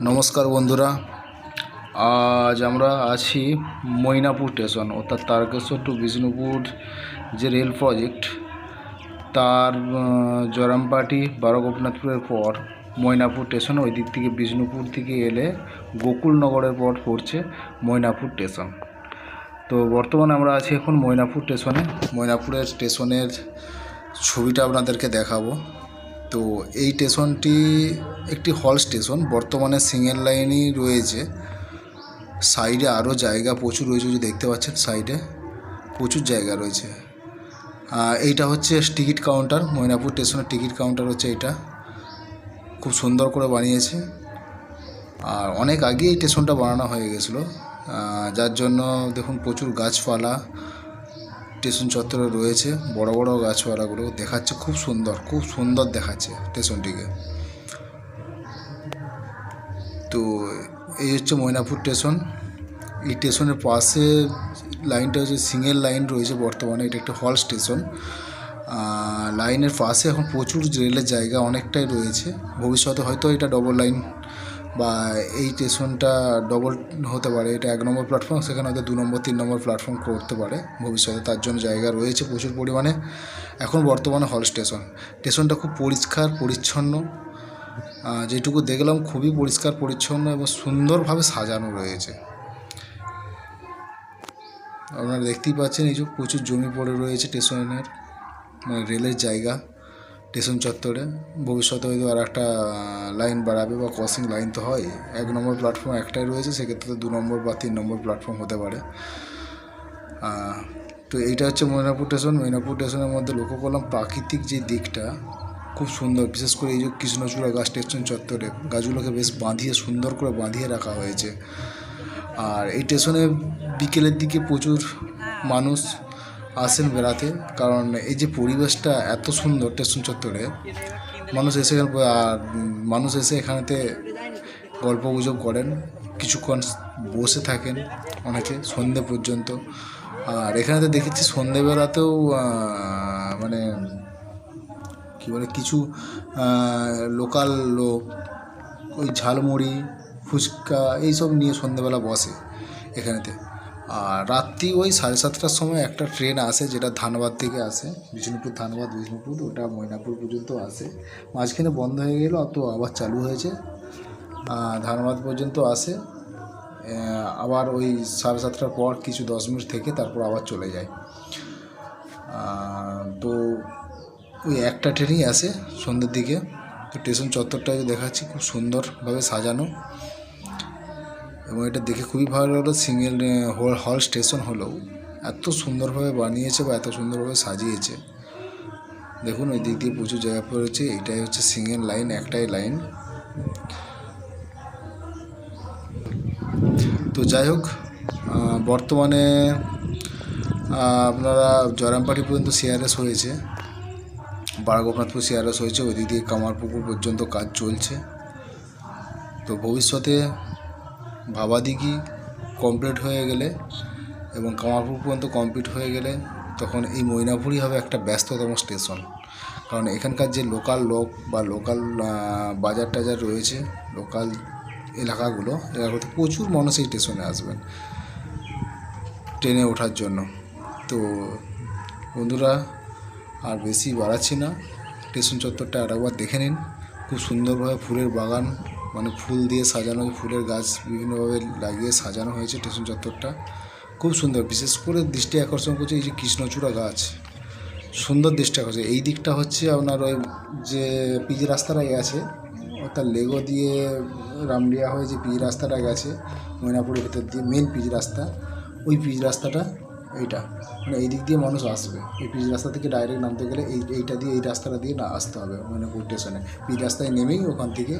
নমস্কার বন্ধুরা। আজ আমরা আছি মৈনাপুর স্টেশন, অর্থাৎ তারকেশ্বর টু বিষ্ণুপুর যে রেল প্রজেক্ট তার জরামপাটি বারোগোপনাথপুরের পর মৈনাপুর স্টেশন ওই দিক থেকে বিষ্ণুপুর থেকে এলে গোকুলনগরের পর পড়ছে মৈনাপুর স্টেশন তো বর্তমানে আমরা আছি এখন মৈনাপুর স্টেশনে মৈনাপুরের স্টেশনের ছবিটা আপনাদেরকে দেখাবো। তো এই স্টেশনটি একটি হল স্টেশন। বর্তমানে সিঙ্গেল লাইনই রয়েছে। সাইডে আরও জায়গা প্রচুর রয়েছে যে দেখতে পাচ্ছেন সাইডে। প্রচুর জায়গা রয়েছে। এইটা হচ্ছে টিকিট কাউন্টার মৈনাপুর স্টেশনের টিকিট কাউন্টার হচ্ছে এটা খুব সুন্দর করে বানিয়েছে। আর অনেক আগে এই স্টেশনটা বানানো হয়ে গেছিল। যার জন্য দেখুন প্রচুর গাছপালা স্টেশন চত্বরে রয়েছে বড় বড় গাছপালাগুলো। দেখাচ্ছে খুব সুন্দর খুব সুন্দর দেখাচ্ছে স্টেশনটিকে। তো এই হচ্ছে মৈনাপুর স্টেশন। এই স্টেশনের পাশে লাইনটা হচ্ছে সিঙ্গেল লাইন রয়েছে বর্তমানে, এটা একটা হল স্টেশন। লাইনের পাশে এখন প্রচুর রেলের জায়গা অনেকটাই রয়েছে। ভবিষ্যতে হয়তো এটা ডবল লাইন বা এই স্টেশনটা ডবল হতে পারে, এটা এক নম্বর প্ল্যাটফর্ম সেখানে হয়তো দু নম্বর, তিন নম্বর প্ল্যাটফর্ম করতে পারে ভবিষ্যতে, তার জন্য জায়গা রয়েছে প্রচুর পরিমাণে। এখন বর্তমানে হল স্টেশন। স্টেশনটা খুব পরিষ্কার, পরিচ্ছন্ন যেটুকু দেখলাম খুবই পরিষ্কার, পরিচ্ছন্ন এবং সুন্দরভাবে সাজানো রয়েছে। আপনারা দেখতেই পাচ্ছেন, এই যে প্রচুর জমি পড়ে রয়েছে স্টেশনের মানে রেলের জায়গা। স্টেশন চত্বরে। ভবিষ্যতে হয়তো আর একটা লাইন বাড়াবে বা ক্রসিং লাইন তো হয়। এক নম্বর প্ল্যাটফর্ম একটাই রয়েছে, সেক্ষেত্রে তো দু নম্বর বা তিন নম্বর প্ল্যাটফর্ম হতে পারে। তো এইটা হচ্ছে মৈনাপুর স্টেশন মৈনাপুর স্টেশনের মধ্যে লক্ষ্য করলাম প্রাকৃতিক যে দিকটা, খুব সুন্দর। বিশেষ করে এই যে কৃষ্ণচূড়া গাছ স্টেশন চত্বরে, গাছগুলোকে বেশ বাঁধিয়ে, সুন্দর করে বাঁধিয়ে রাখা হয়েছে। আর এই স্টেশনে বিকেলের দিকে প্রচুর মানুষ আসেন বেড়াতে, কারণ এই যে পরিবেশটা এত সুন্দর স্টেশন চত্বরে, মানুষ এসে আর মানুষ এসে এখানেতে গল্প গুজব করেন, কিছুক্ষণ বসে থাকেন অনেকে সন্ধে পর্যন্ত। আর এখানেতে দেখেছি সন্ধেবেলাতেও মানে কী বলে, কিছু লোকাল লোক, ওই ঝালমুড়ি, ফুচকা, এইসব নিয়ে সন্ধ্যেবেলা বসে এখানেতে। আর রাত্রি ওই সাড়ে সাতটার সময় একটা ট্রেন আসে যেটা ধানবাদ থেকে আসে, বিষ্ণুপুর ধানবাদ, বিষ্ণুপুর, ওটা ময়নাপুর পর্যন্ত আসে। মাঝখানে বন্ধ হয়ে গেল তো আবার চালু হয়েছে। ধানবাদ পর্যন্ত আসে। আবার ওই সাড়ে সাতটার পর কিছু দশ মিনিট থেকে তারপর আবার চলে যায়। তো ওই একটা ট্রেনই আসে সন্ধ্যের দিকে। তো স্টেশন চত্বরটা দেখাচ্ছি, খুব সুন্দরভাবে সাজানো। এবং এটা দেখে খুবই ভালো লাগল। সিঙ্গেল হল স্টেশন হলেও এত সুন্দরভাবে বানিয়েছে বা এত সুন্দরভাবে সাজিয়েছে। দেখুন, ওই দিক দিয়ে প্রচুর জায়গা পড়েছে এটাই হচ্ছে সিঙ্গেল লাইন, একটাই লাইন। তো যাই হোক বর্তমানে আপনারা জয়রামপাটি পর্যন্ত সিআরএস হয়েছে। বারগোপনাথপুর সিআরএস হয়েছে। ওই দিক দিয়ে কামারপুকুর পর্যন্ত কাজ চলছে। তো ভবিষ্যতে ভাবাদিঘি কমপ্লিট হয়ে গেলে এবং কামারপুর পর্যন্ত কমপ্লিট হয়ে গেলে তখন এই মৈনাপুরই হবে একটা ব্যস্ততম স্টেশন কারণ এখানকার যে লোকাল লোক বা লোকাল বাজার টাজার রয়েছে লোকাল এলাকাগুলো এলাকাতে প্রচুর মানুষ এই স্টেশনে আসবেন ট্রেনে ওঠার জন্য। তো বন্ধুরা, আর বেশি বাড়াচ্ছি না। স্টেশন চত্বরটা আরেকবার দেখে নিন। খুব সুন্দরভাবে ফুলের বাগান মানে ফুল দিয়ে সাজানো, ফুলের গাছ বিভিন্নভাবে লাগিয়ে সাজানো হয়েছে স্টেশন চত্বরটা। খুব সুন্দর, বিশেষ করে দৃষ্টি আকর্ষণ করছে এই যে কৃষ্ণচূড়া গাছ। সুন্দর দৃষ্টি আকর্ষণ। এই দিকটা হচ্ছে আপনার ওই যে পিচ রাস্তাটা গেছে অর্থাৎ লেগো দিয়ে রামলিয়া হয়ে যে পিজি রাস্তাটা গেছে ময়নাপুরের ভিতর দিয়ে মেন পিজি রাস্তা, ওই পিচ রাস্তাটা এইটা। মানে এই দিক দিয়ে মানুষ আসবে। এই পিচ রাস্তা থেকে ডাইরেক্ট নামতে গেলে এই, এইটা দিয়ে, এই রাস্তাটা দিয়ে না আসতে হবে ময়নাপুর স্টেশনে পিচ রাস্তায় নেমেই ওখান থেকে